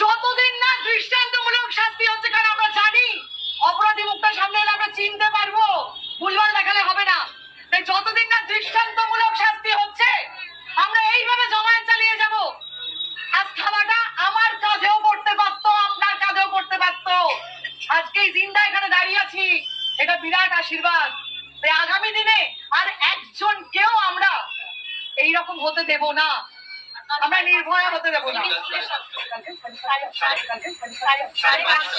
যতদিন না দৃষ্টান্তমূলক শাস্তি হচ্ছে কারণ আমরা জানি, অপরাধী মুক্তা সামনে এলে আমরা চিনতে পারব, ভুলভাল দেখালে হবে না। তাই যতদিন না দৃষ্টান্তমূলক শাস্তি হচ্ছে, আমরা এইভাবে জমায়েত চালিয়ে যাব। আজ থামাটা আমার কাঁধেও পড়তে পারতো, আপনার কাঁধেও পড়তে পারতো। আজকে জিন্দা এখানে দাঁড়িয়ে আছি, এটা বিরাট আশীর্বাদ। তাই আগামী দিনে আর একজন কেউ আমরা এইরকম হতে দেব না।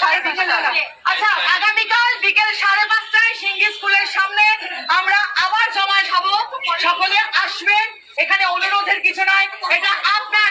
সাড়ে দেবো না। আচ্ছা আগামীকাল বিকেল সাড়ে পাঁচটায় সিঙ্গি স্কুলের সামনে আমরা আবার জমায়েত হব সকলে আসবেন, এখানে অনুরোধের কিছু নয় এটা আপনার